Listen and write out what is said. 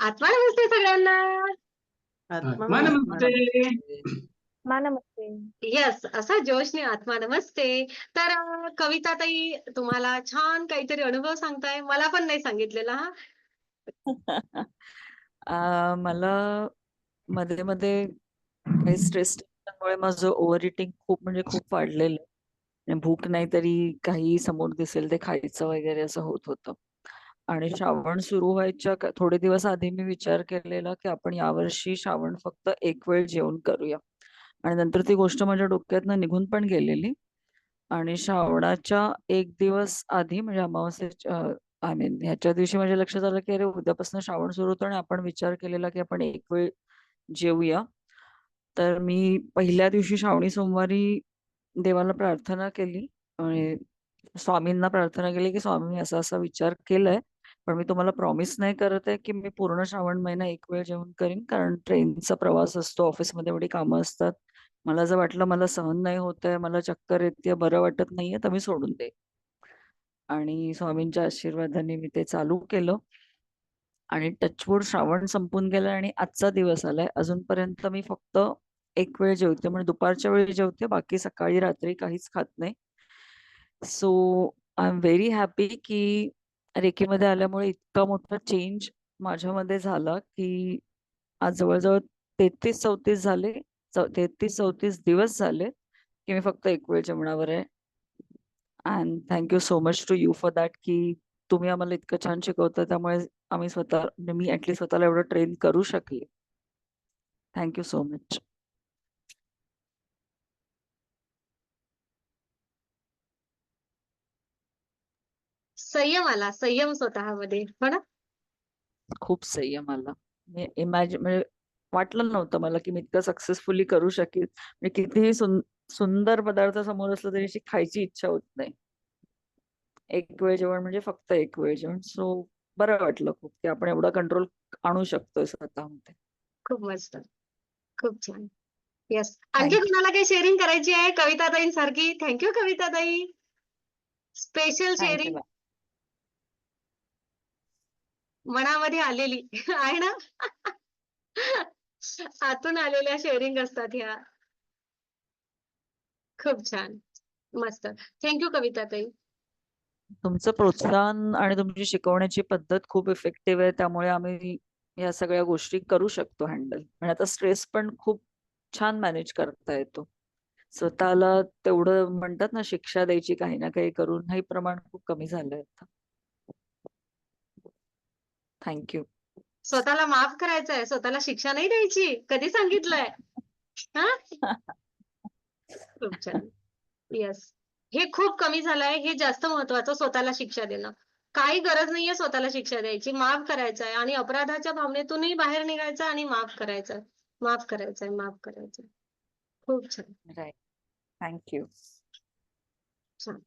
आत्मा नमस्ते सगळ्यांना. आत्मा नमस्ते. मा नमस्ते. येस असा जोशने आत्मा नमस्ते. तर कविता ताई तुम्हाला छान काहीतरी अनुभव सांगताय. मला पण नाही सांगितलेला हा. आ, मला मध्ये मध्ये काही स्ट्रेस मुळे माझं ओव्हर इटिंग खूप म्हणजे खूप वाढलेलं आणि भूक नाही तरी काही समोर दिसेल ते खायचं वगैरे असं होत होतं. आणि श्रावण सुरू व्हायच्या थोडे दिवस आधी मी विचार केलेला की आपण यावर्षी श्रावण फक्त एक वेळ जेवण करूया. आणि नंतर ती गोष्ट माझ्या डोक्यातनं निघून पण गेलेली. आणि श्रावणाच्या एक दिवस आधी म्हणजे अमावस्येच्या आय मीन ह्याच्या दिवशी माझ्या लक्षात आलं की अरे उद्यापासून श्रावण सुरू होतो आणि आपण विचार केलेला की आपण एक वेळ जेवूया. तर मी पहिल्या दिवशी श्रावणी सोमवारी देवाला प्रार्थना केली. आणि स्वामींना प्रार्थना केली की स्वामी असा असा विचार केलाय. पण मी तुम्हाला प्रॉमिस नाही करत आहे की मी पूर्ण श्रावण महिना एक वेळ जेवण करीन कारण ट्रेनचा प्रवास असतो ऑफिसमध्ये एवढी कामं असतात. मला जर वाटलं मला सहन नाही होत आहे मला चक्कर येते बरं वाटत नाहीये तर मी सोडून दे आणि स्वामींच्या आशीर्वादाने मी ते चालू केलं. आणि टचवूड श्रावण संपून गेला आणि आजचा दिवस आलाय. अजूनपर्यंत मी फक्त एक वेळ जेवते म्हणजे दुपारच्या वेळी जेवते बाकी सकाळी रात्री काहीच खात नाही. So I am very happy की रेकीमध्ये आल्यामुळे इतका मोठा चेंज माझ्यामध्ये झाला की आज जवळजवळ तेहतीस चौतीस झाले तेहतीस चौतीस दिवस झाले की मी फक्त एक वेळ जेवणावर आहे. And thank you so much to you for that की तुम्ही आम्हाला इतकं छान शिकवता त्यामुळे आम्ही स्वतः मी ऍटलीस्ट स्वतःला एवढं ट्रेन करू शकले. थँक्यू सो मच संयम आला संयम स्वतःमध्ये हो ना? खूप संयम आला. मी इमॅजिन म्हणजे वाटलं नव्हतं मला की मी इतकं सक्सेसफुली करू शकेल. म्हणजे कितीही सुं सुंदर पदार्थ समोर असलं तरी अशी खायची इच्छा होत नाही. एक वेळ जेवण म्हणजे फक्त एक वेळ जेवण. सो बरं वाटलं खूप की आपण एवढा कंट्रोल आणू शकतोय स्वतःमध्ये. खूप मस्त. खूप छान. येस आणखी कुणाला काही शेअरिंग करायची आहे? कविता ताई सारखी थँक्यू कविता ताई स्पेशल शेअरिंग. मनामध्ये आलेली. आहे ना? आतून आलेल्या शेअरिंग असतात ह्या. खूप छान. मस्त. थँक्यू कविता ताई तुमचं प्रोत्साहन आणि तुमची शिकवण्याची पद्धत खूप इफेक्टिव्ह आहे. त्यामुळे आम्ही या सगळ्या गोष्टी करू शकतो हँडल आणि आता स्ट्रेस पण खूप छान मॅनेज करता येतो. स्वतःला तेवढं म्हणतात ना शिक्षा द्यायची काही ना काही करून हे प्रमाण खूप कमी झालंय आता. थँक्यू स्वतःला माफ करायचं आहे स्वतःला शिक्षा नाही द्यायची कधी सांगितलंय? हा? छान. येस हे खूप कमी झालंय हे जास्त महत्वाचं स्वतःला शिक्षा देणं. काही गरज नाहीये स्वतःला शिक्षा द्यायची माफ करायचं आहे आणि अपराधाच्या भावनेतूनही बाहेर निघायचं आणि माफ करायचं. माफ करायचंय माफ करायचंय. खूप छान. राईट थँक्यू छान.